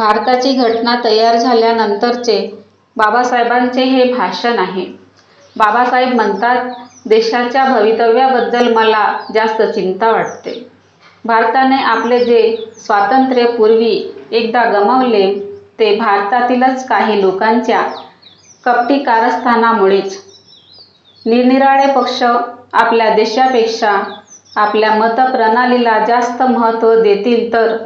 भारताची घटना तयार झाल्यानंतरचे बाबासाहेबांचे हे भाषण आहे. बाबासाहेब म्हणतात देशाच्या भवितव्याबद्दल मला जास्त चिंता वाटते. भारताने आपले जे स्वातंत्र्य पूर्वी एकदा गमावले ते भारतातीलच काही लोकांच्या कपटी कारस्थानामुळेच निरनिराळे पक्ष आपल्या देशापेक्षा आपल्या मतप्रणालीला जास्त महत्त्व देतील तर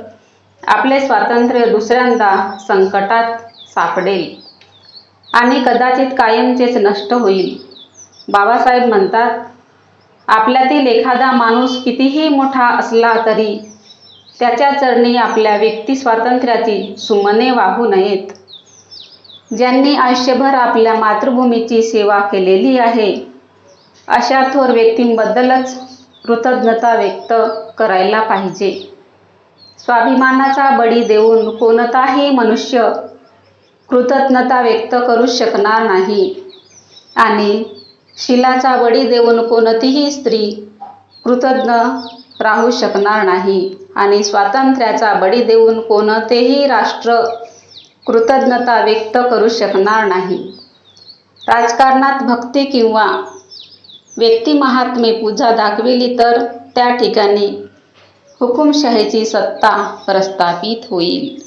आपले स्वातंत्र्य दुसऱ्यांदा संकटात सापडेल. आणि कदाचित कायमचेच नष्ट होईल. बाबासाहेब म्हणतात आपल्यातील एखादा माणूस कितीही मोठा असला तरी त्याच्या चरणी आपल्या व्यक्ती स्वातंत्र्याची सुमने वाहू नयेत. ज्यांनी आयुष्यभर आपल्या मातृभूमीची सेवा केलेली आहे अशा थोर व्यक्तींबद्दलच कृतज्ञता व्यक्त करायला पाहिजे. स्वाभिमानाचा बळी देऊन कोणताही मनुष्य कृतज्ञता व्यक्त करू शकणार नाही. आणि शिलाचा बळी देऊन कोणतीही स्त्री कृतज्ञ राहू शकणार नाही. आणि स्वातंत्र्याचा बळी देऊन कोणतेही राष्ट्र कृतज्ञता व्यक्त करू शकणार नाही. राजकारणात भक्ती किंवा व्यक्तिमहात्मे पूजा दाखविली तर त्या ठिकाणी हुकुमशाहीची सत्ता प्रस्थापित होईल.